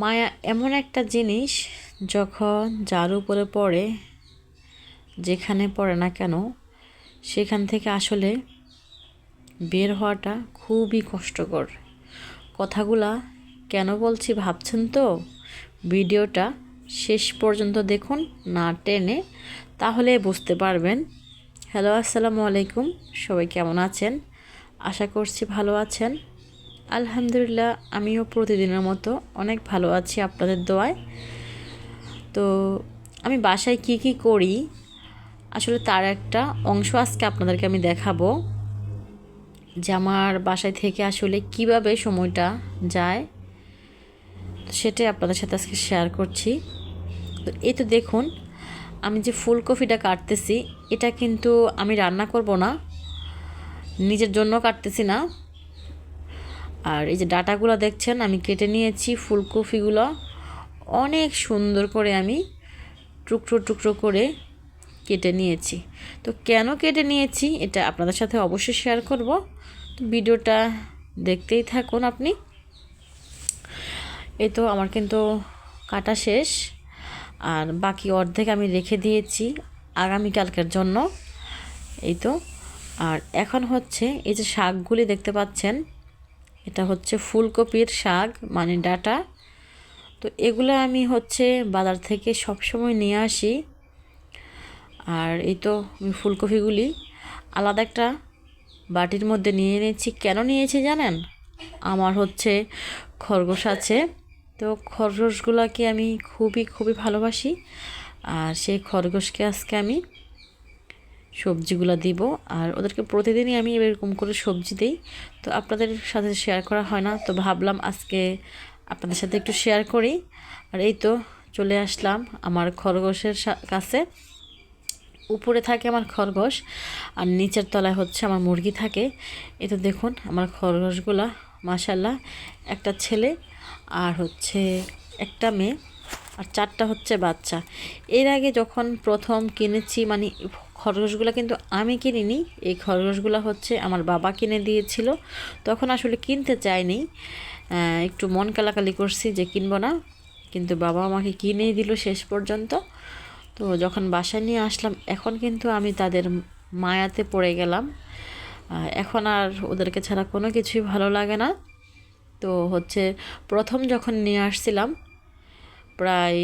মায়া, এমন একটা জিনিস যখন যার উপরে পড়ে, যেখানে পড়ে না কেন, সেখান থেকে আসলে বের হওয়াটা খুবই কষ্টকর। কথাগুলা কেন বলছি ভাবছেন তো? ভিডিওটা শেষ পর্যন্ত দেখুন, না টেনে, তাহলে বুঝতে পারবেন। হ্যালো, আসসালামু আলাইকুম, সবাই কেমন আছেন? আশা করছি ভালো আছেন। আলহামদুলিল্লাহ, আমিও প্রতিদিনের মতো অনেক ভালো আছি আপনাদের দোয়ায়। তো আমি বাসায় কি কি করি, আসলে তার একটা অংশ আজকে আপনাদেরকে আমি দেখাবো। যে আমার বাসায় থেকে আসলে কীভাবে সময়টা যায়, সেটাই আপনাদের সাথে আজকে শেয়ার করছি। তো এই তো দেখুন, আমি যে ফুলকপিটা কাটতেছি, এটা কিন্তু আমি রান্না করব না, নিজের জন্য কাটতেছি না। আর এই যে ডাটাগুলো দেখছেন, আমি কেটে নিয়েছি ফুলকপিগুলো। অনেক সুন্দর করে আমি টুকরো টুকরো করে কেটে নিয়েছি। তো কেন কেটে নিয়েছি এটা আপনাদের সাথে অবশ্যই শেয়ার করব। তো ভিডিওটা দেখতেই থাকুন আপনি। এই তো আমার কিন্তু কাটা শেষ। আর বাকি অর্ধেক আমি রেখে দিয়েছি আগামীকালকের জন্য। এই তো। আর এখন হচ্ছে এই যে শাকগুলি দেখতে পাচ্ছেন এটা হচ্ছে ফুলকপির শাক মানে ডাটা। তো এগুলো আমি হচ্ছে বাজার থেকে সব সময় নিয়ে আসি। আর এই তো আমি ফুলকপিগুলি আলাদা একটা বাটির মধ্যে নিয়ে নিয়েছি কেন নিয়েছি জানেন? আমার হচ্ছে খরগোশ আছে। তো খরগোশগুলোকে আমি খুবই খুবই ভালোবাসি। আর সেই খরগোশকে আজকে আমি সবজিগুলো দিব। আর ওদেরকে প্রতিদিনই আমি এরকম করে সবজি দিই। তো আপনাদের সাথে শেয়ার করা হয় না। তো ভাবলাম আজকে আপনাদের সাথে একটু শেয়ার করি। আর এই তো চলে আসলাম আমার খরগোশের কাছে। উপরে থাকে আমার খরগোশ, আর নিচের তলায় হচ্ছে আমার মুরগি থাকে। এই তো দেখুন আমার খরগোশগুলা মাসাল্লাহ একটা ছেলে আর হচ্ছে একটা মেয়ে, আর চারটা হচ্ছে বাচ্চা। এর আগে যখন প্রথম কিনেছি মানে খরগোশগুলো কিন্তু আমি কিনিনি। এই খরগোশগুলো হচ্ছে আমার বাবা কিনে দিয়েছিল। তখন আসলে কিনতে চাইনি। একটু মন কালাকালি করছি যে কিনবো না। কিন্তু বাবা আমাকে কিনেই দিল শেষ পর্যন্ত। তো যখন বাসায় নিয়ে আসলাম, এখন কিন্তু আমি তাদের মায়াতে পড়ে গেলাম। এখন আর ওদেরকে ছাড়া কোনো কিছুই ভালো লাগে না। তো হচ্ছে প্রথম যখন নিয়ে আসছিলাম, প্রায়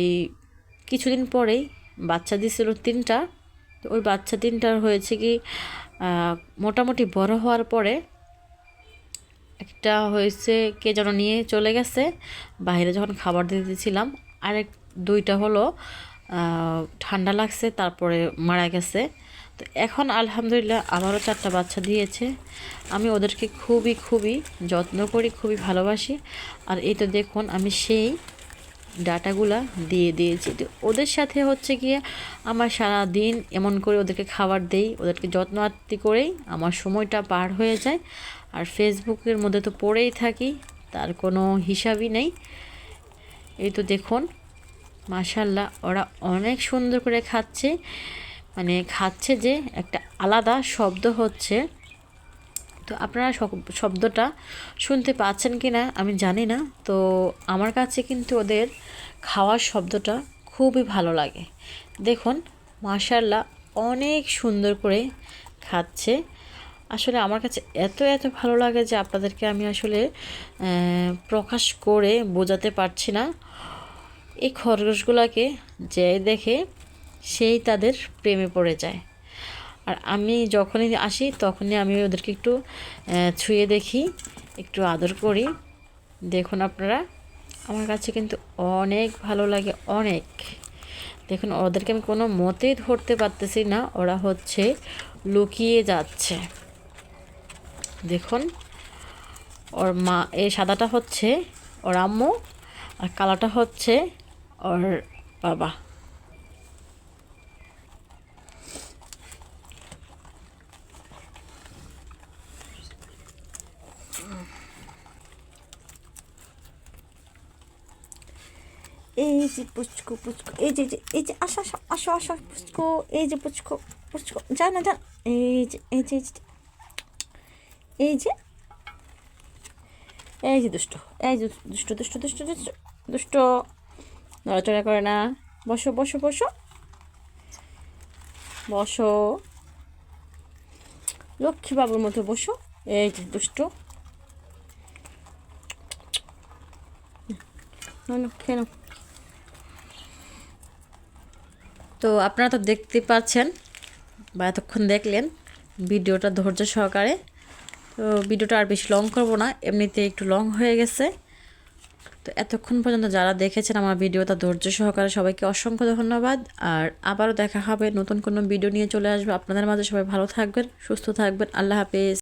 কিছুদিন পরেই বাচ্চা দিয়েছিল তিনটা। তো ওই বাচ্চা তিনটার হয়েছে কি মোটামুটি বড় হওয়ার পরে একটা হয়েছে কে যেন নিয়ে চলে গেছে, বাইরে যখন খাবার দিতেছিলাম আরেক দুইটা হলো ঠান্ডা লাগছে, তারপরে মারা গেছে। তো এখন আলহামদুলিল্লাহ আবারও চারটা বাচ্চা দিয়েছে। আমি ওদেরকে খুবই খুবই যত্ন করি, খুবই ভালোবাসি। আর এই তো দেখুন, আমি সেই ডাটাগুলা দিয়ে দিয়েছি। তো ওদের সাথে হচ্ছে গিয়ে আমার সারা দিন এমন করে ওদেরকে খাবার দেই, ওদেরকে যত্ন আত্মি করেই আমার সময়টা পার হয়ে যায়। আর ফেসবুকের মধ্যে তো পড়েই থাকি, তার কোনো হিসাবই নেই। এই তো দেখুন মাশাল্লাহ ওরা অনেক সুন্দর করে খাচ্ছে। মানে খাচ্ছে যে একটা আলাদা শব্দ হচ্ছে। তো আপনারা শব্দটা শুনতে পাচ্ছেন কি না আমি জানি না। তো আমার কাছে কিন্তু ওদের খাওয়ার শব্দটা খুবই ভালো লাগে। দেখুন মাশাল্লাহ অনেক সুন্দর করে খাচ্ছে। আসলে আমার কাছে এত এত ভালো লাগে যে আপনাদেরকে আমি আসলে প্রকাশ করে বোঝাতে পারছি না। এই খরগোশগুলোকে যে দেখে সেই তাদের প্রেমে পড়ে যায়। আর আমি যখনই আসি, তখনই আমি ওদেরকে একটু ছুঁয়ে দেখি, একটু আদর করি। দেখুন আপনারা, আমার কাছে কিন্তু অনেক ভালো লাগে, অনেক। দেখুন, ওদেরকে আমি কোনো মতেই ধরতে পারতেছি না, ওরা হচ্ছে লুকিয়ে যাচ্ছে। দেখুন, ওর মা এই সাদাটা হচ্ছে ওর আম্মু, আর কালাটা হচ্ছে ওর বাবা। এই যে পুচকু পুচকু এই যে এই যে আসো আসো আসো আসো পুচকু এই যে পুচকু পুচকু যা না যা এই যে এই যে এই যে এই যে দুষ্ট এই যে দুষ্ট দুষ্ট দুষ্ট দুষ্ট দুষ্ট নড়াচড়া করে না বসো বসো বসো বসো লক্ষ্মী বাবুর মতো বসো এই যে দুষ্ট নাও, নাও, তো আপনারা তো দেখতে পাচ্ছেন বা এতক্ষণ দেখলেন ভিডিওটা ধৈর্য সহকারে। তো ভিডিওটা আর বেশি লং করব না, এমনিতে একটু লং হয়ে গেছে। তো এতক্ষণ পর্যন্ত যারা দেখেছেন আমার ভিডিওটা ধৈর্য সহকারে সবাইকে অসংখ্য ধন্যবাদ। আর আবারও দেখা হবে, নতুন কোনো ভিডিও নিয়ে চলে আসবে। আপনাদের মাঝে সবাই ভালো থাকবেন, সুস্থ থাকবেন। আল্লাহ হাফেজ।